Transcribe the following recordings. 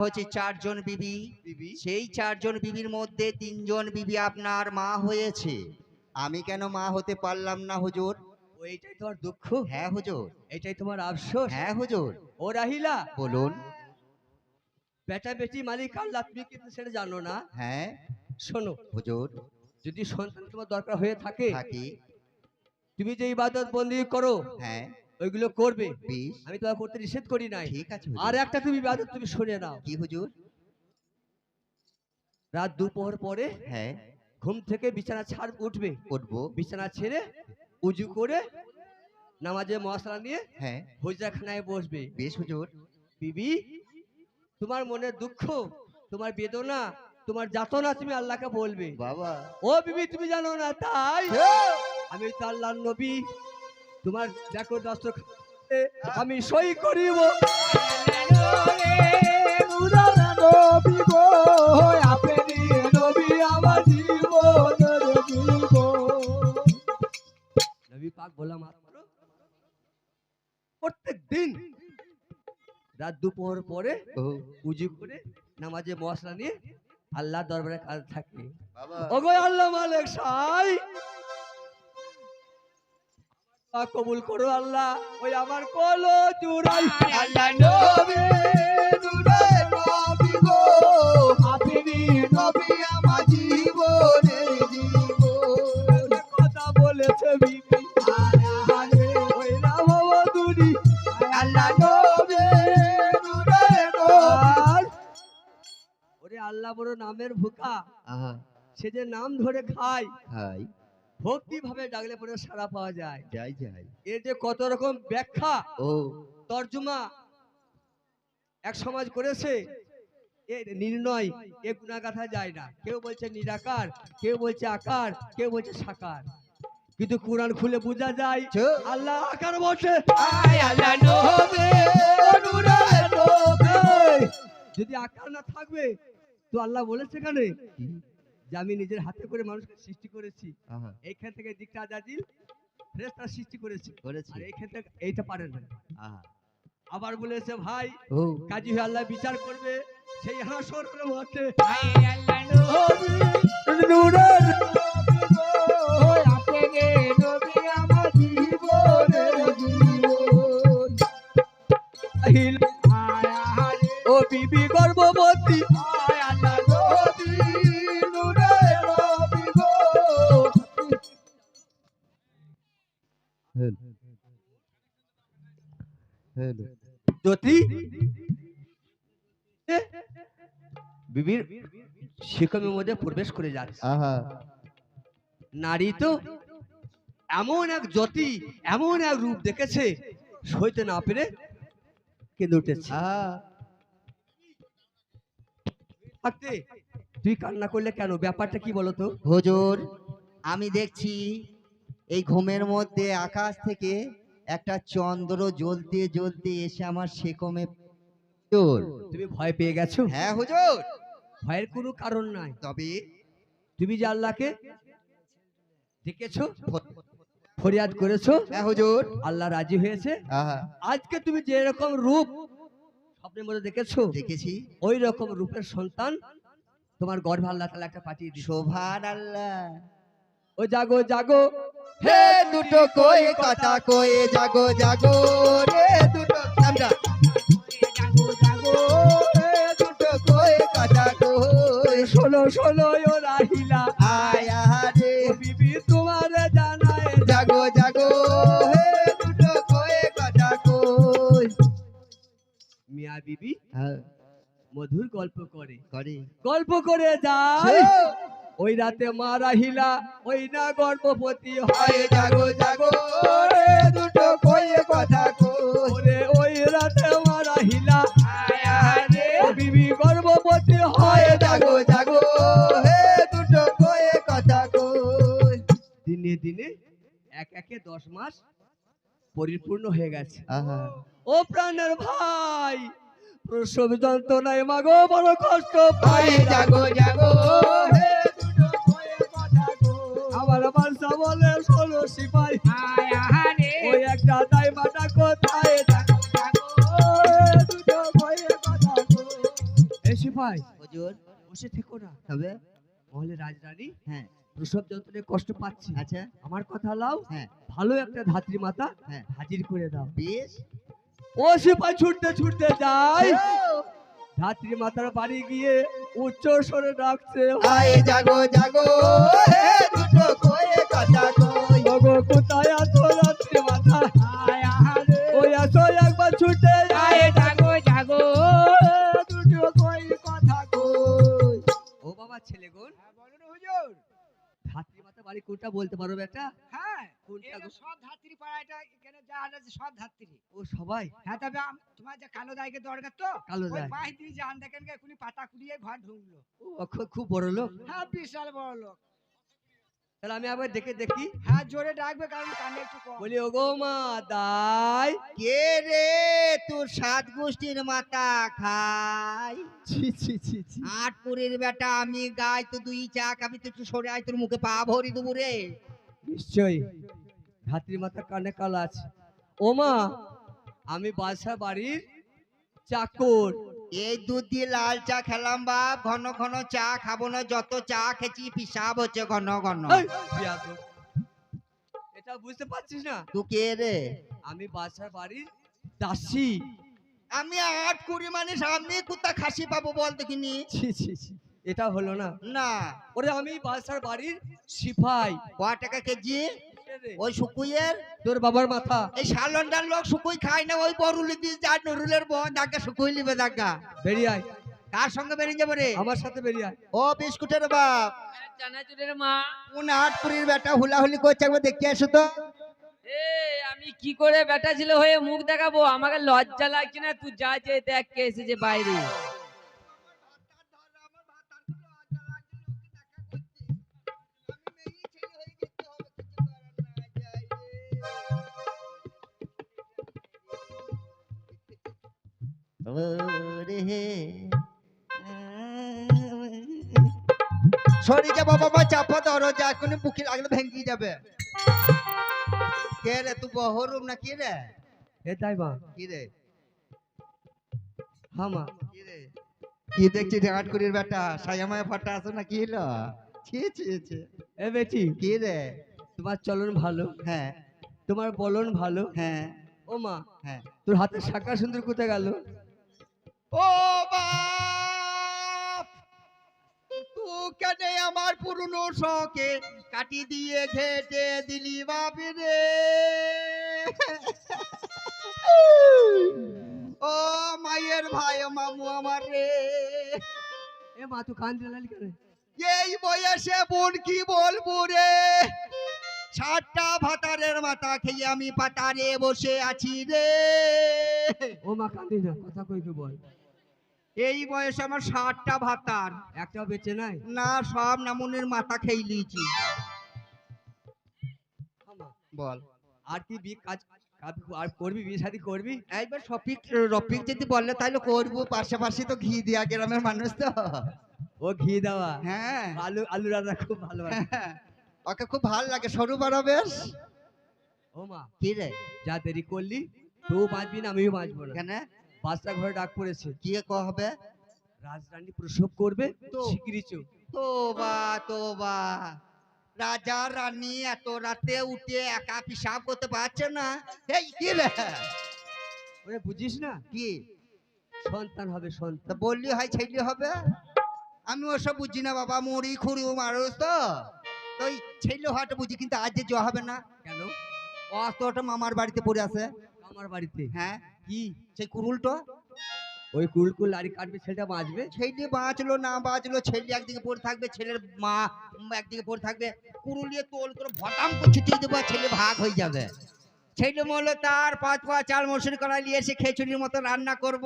হচ্ছে চারজন বিবি। সেই চারজন বিবির মধ্যে তিনজন বিবি আপনার মা হয়েছে। আমি কেন মা হতে পারলাম না হুজুর? তোমার দুঃখ? হ্যাঁ হুজুর। এটাই তোমার আফসোস? হ্যাঁ হুজুর। ও রাহিলা। বলুন। বেটা বেটি মালিক আল্লাহ তুমি কিন্তু সেটা জানো না। হ্যাঁ। শোনো হুজুর। যদি সন্তান তোমার দরকার হয়ে থাকে থাকি। তুমি যে ইবাদত বন্দি করো হ্যাঁ। ওইগুলো করবে। আমি তোমার করতে নিষেধ করি নাই। ঠিক আছে আর একটা তুমি ইবাদত তুমি শুনে নাও। কি হুজুর? রাত দুপুর পরে হ্যাঁ। ঘুম থেকে বিছানা ছাড় উঠবে। উঠবো। বিছানা ছেড়ে উজু করে নামাজে মশলা নিয়ে হ্যাঁ। হুজরাখানায় বসবে। বেশ হুজুর। বিবি তোমার মনের দুঃখ তোমার বেদনা তোমার যাতনা তুমি আল্লাহকে বলবে। বাবা। ও বিবি তুমি জানো না তাই আমি তো আল্লাহর নবী। তোমার দেখো দস্তর আমি সই করিব। প্রত্যেক দিন রাত দুপুর পরে উজু করে নামাজে মশলা নিয়ে আল্লাহ দরবারে কাজ থাকে। ওগো আল্লাহ মালিক সাই। কবুল করো আল্লাহ। ওই আমার কলো চুরাই আল্লাহ নবী নূরে নবী গো। আপনি নবী আমার জীবনের জীবন। কথা বলেছে বিবি। ওই রাম দুরি আল্লাহ নবী নূরে নবী ওরে আল্লাহ বড় নামের ভুকা। সে যে নাম ধরে খায়। হাই ভক্তি ভাবে ডাকলে পরে সাড়া পাওয়া যায়। যাই যাই। এর যে কত রকম ব্যাখ্যা ও। তর্জমা এক সমাজ করেছে এর নির্ণয় এ গুণাগাথা যায় না। কেউ বলছে নিরাকার কেউ বলছে আকার কেউ বলছে সাকার। কিন্তু কোরআন খুলে বোঝা যায় আল্লাহ আকার বসে যদি আকার না থাকবে তো আল্লাহ বলেছে কেন যে আমি নিজের হাতে করে মানুষকে সৃষ্টি করেছি এইখান থেকে দিকটা জাজিল ফেরেশতা সৃষ্টি করেছি। আর এইখান থেকে এইটা পারে না আবার বলেছে ভাই কাজী হয়ে আল্লাহ বিচার করবে সেই হাসর ও বিবি গর্ভবতী। জ্যোতি? বিবির শিকমের মধ্যে প্রবেশ করে যাচ্ছে। নারী তো এমন এক জ্যোতি এমন এক রূপ দেখেছে সইতে না পেরে কেঁদে উঠেছে। থাকতে তুই কান্না করলে কেন? ব্যাপারটা কি বলতো? হুজুর আমি দেখছি এই ঘুমের মধ্যে আকাশ থেকে একটা চন্দ্র জ্বলতে জ্বলতে এসে আমার সেকমে হুজুর তুমি ভয় পেয়ে গেছো? হ্যাঁ হুজুর। ভয়ের কোনো কারণ নাই। তবে তুমি যে আল্লাহকে ডেকেছো ফরিয়াদ করেছ হ্যাঁ হুজুর। আল্লাহ রাজি হয়েছে। আজকে তুমি যে রকম রূপ স্বপ্নের মধ্যে দেখেছ দেখেছি। ওই রকম রূপের সন্তান তোমার গর্ভে আল্লাহ তালা একটা পাঠিয়ে দিছো শোভান আল্লাহ ও জাগো জাগো। হে দুটো কই কথা কয়ে জাগো জাগো রে দুটো আমরা। জাগো জাগো রে দুটো কই কথা কই। শোনো শোনো ও রাহিলা। আয়া রে। বিবি তোমার জানায় জাগো জাগো হে দুটো কয়ে কথা কই। মিয়া বিবি হ্যাঁ। মধুর গল্প করে। করে। গল্প করে যায় ওই রাতে মা রাহিলা ওই না গর্ভবতী হয়। জাগো জাগো দুটো কয়ে কথা কই। ওরে ওই রাতে মা রাহিলা বিবি গর্ভবতী হয়। জাগো জাগো হে দুটো কয়ে কথা কই। দিনে দিনে এক একে দশ মাস পরিপূর্ণ হয়ে গেছে। ও প্রাণের ভাই প্রসব যন্ত্রণায় মাগো বড় কষ্ট পাই জাগো জাগো আমার বাসা বলে ষোলো সিপাই ওই একটা দাই মাটা কোথায় জাগো জাগো হে দুটো কয়ে কথা এই সিপাই হুজুর। বসে থেকো না। তবে? মহলে রাজরানী হ্যাঁ। প্রসব যন্ত্রণে কষ্ট পাচ্ছি। আচ্ছা। আমার কথা লাও। হ্যাঁ। ভালো একটা ধাত্রী মাতা হ্যাঁ। হাজির করে দাও। বেশ। ও সিপাই ছুটতে ছুটতে যাই। ধাত্রী মাতার বাড়ি গিয়ে উচ্চ স্বরে ডাকছে আয় জাগো জাগো হে দুটো কয়ে কথা কই? ওগো কোথায় আছো রাত্রি মাতা? ওই আসো একবার ছুটে যায় জাগো জাগো দুটো কই কথা কই? ও বাবা ছেলে বলুন হুজুর। ধাত্রী মাতা বাড়ি কোনটা বলতে পারো বেটা? হ্যাঁ কোনটা? সব ধাত্রী পাড়া এটা এখানে যা আছে? সব সবাই। হ্যাঁ তবে আম- তোমার যে কালো দাইকে দরকার তো? কালো দাই। দিয়ে যান দেখেন গে, এখুনি পাতা কুড়িয়ে ঘর ঢুকলো। ও খুব বড় লোক। হ্যাঁ বিশাল বড় লোক। তাহলে আমি আবার দেখে দেখি। হ্যাঁ জোরে ডাকবে কারণ কানে একটু কম। বলি ওগো মা দাই কে রে তোর সাত গোষ্ঠীর মাথা খাই ছি ছি ছি ছি। আট পুরের বেটা আমি গাই তো দুই চাক আমি তো একটু সরে আয় তোর মুখে পা ভরি দেবো রে। নিশ্চয়ই। ধাত্রী মাতার কানে কাল আছে। ও মা আমি বাসা বাড়ির চাকর। এই দুধ দিয়ে লাল চা খেলাম বাপ। ঘন ঘন চা খাব না যত চা খেয়েছি পিসাব হচ্ছে ঘন ঘন। এটা বুঝতে পারছিস না? তুই কে রে? আমি বাসার বাড়ির দাসী। আমি আট কুড়ি মানুষ আমি কোথা খাসি পাবো বল দেখিনি। এটা হলো না। না। ওরে আমি বাসার বাড়ির সিপাই। ক টাকা কেজি? ওই শুকুইয়ের তোর বাবার মাথা। এই সালন্ডার লোক শুকুই খায় না ওই বরুলি দিয়ে যায় নুরুলের বোন দাগা শুকুই লিবে দাগা। বেরিয়ে আয়। কার সঙ্গে বেরিয়ে যাব রে? আমার সাথে বেরিয়ে আয়। ও বিস্কুটের বাপ। চানাচুরের মা। কোন আট কুড়ির বেটা হুলাহুলি করছে একবার দেখে আসো তো। এ আমি কি করে বেটা ছিল হয়ে মুখ দেখাবো? আমাকে লজ্জা লাগছে না তুই যা যে দেখ কে এসেছে বাইরে। সরি যা বাবা মা চাপা ধরো যা এখন বুকে লাগলে ভেঙে যাবে। কে রে তুই বহরুম না কি রে? এ তাই মা। কি রে? হ্যাঁ মা। কি রে? কি দেখছি আট কুড়ির বেটা? সায়ামায় ফাটা আছে না কি হলো? ছি ছি ছি। এ বেটি। কি রে? তোমার চলন ভালো। হ্যাঁ। তোমার বলন ভালো। হ্যাঁ। ও মা। হ্যাঁ। তোর হাতের শাখা সুন্দর কোথায় গেল? ও বাপ তুই কেন আমার পুরনো শখে কাটি দিয়ে ঘেটে দিলি বাপি রে ও মায়ের ভাই মামু আমার রে। এ মা তুই কান দিলালি কেন? এই বয়সে বোন কি বলব রে? সাতটা ভাতারের মাথা খেয়ে আমি পাতারে বসে আছি রে। ও মা কান্দি না কথা কই কে বল? এই বয়সে আমার ষাটটা ভাতার। একটাও বেঁচে নাই? না সব নামুনের মাথা খেয়ে লিয়েছি হ্যাঁ বল। আর কি বি কাজ আর করবি বিয়ে শাদি করবি? এইবার শফিক রফিক যদি বললে তাহলে করব। পাশাপাশি তো ঘি দিয়া গ্রামের মানুষ তো। ও ঘি দেওয়া? হ্যাঁ। আলু আলু রান্না খুব ভালো ওকে খুব ভালো লাগে। সরু বড় বেশ। ও মা। কি রে? যা দেরি করলি তুই বাঁচবি না আমিও বাঁচবো না। কেন? বাচ্চা ঘরে ডাক পড়েছে। কি ক হবে? রাজরানী প্রসব করবে তো। শিগগিরই চো তোবা তোবা। রাজা রানী এত রাতে উঠে একা পিসাব করতে পারছে না। এই কি রে? ওরে বুঝিস না? কি? সন্তান হবে সন্তান। বললি হয় ছেলে হবে? আমি ওসব বুঝি না বাবা মরি খুঁড়ি মানুষ তো। তো ওই ছেলে হওয়াটা বুঝি কিন্তু আজ যে হবে না। কেন? অত ওটা মামার বাড়িতে পড়ে আছে। আমার বাড়িতে? হ্যাঁ। কি? সেই কুরুলটো ওই কুলকুল লাড়ি কাটবে ছেলেটা বাঁচবে? ছেলে বাঁচলো না বাঁচলো ছেলে একদিকে পড়ে থাকবে ছেলের মা একদিকে পড়ে থাকবে। কুরুলিয়ে তোল করে ভটাম করে ছুটিয়ে দেবো ছেলে ভাগ হয়ে যাবে। ছেলে তার পাঁচ পা চাল মসুরি নিয়ে এসে খিচুড়ির মতো রান্না করব।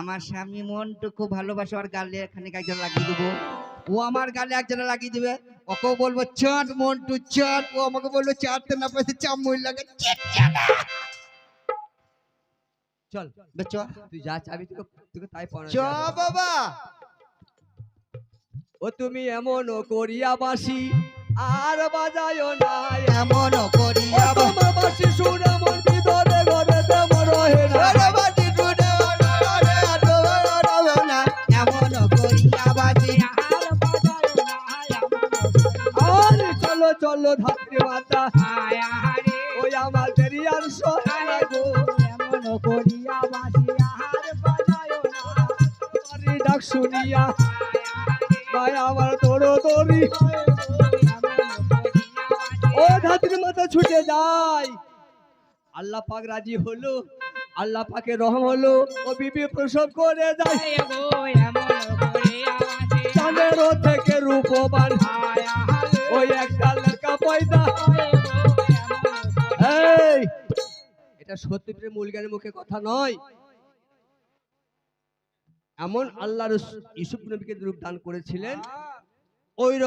আমার স্বামী মনটু খুব ভালোবাসে ওর গালে এখানে একজন লাগিয়ে দেবো। ও আমার গালে একজনে লাগিয়ে দেবে। ওকেও বলব চাট মন্টু চাট। ও আমাকে বলল চাটতে না পাইছে চামড় লাগে চল চ। তুই যা চাবি তোকে তোকে তাই পড়া চ বাবা। ও তুমি এমন করিয়া বাসি আর বাজায় না। এমন করিয়া বাসি শুনে মন ভিতরে ঘরে তেমন রহে না। চলো চলো ধাত্রী মাতা ওই আমাদের আর সহ ডাক শুনিয়া ভাই আমার তোর দড়ি। ও ধাত্রী মাতা ছুটে যায়। আল্লাহ পাক রাজি হলো আল্লাহ পাকে রহম হলো ও বিবি প্রসব করে যায়। চাঁদের থেকে রূপবান। ওই একটা লেখা পয়দা। এই এটা সত্যি প্রেম মুলগানের মুখে কথা নয়। এমন আল্লাহ ইসুফ নবীকে রূপ দান করেছিলেন ওই রকম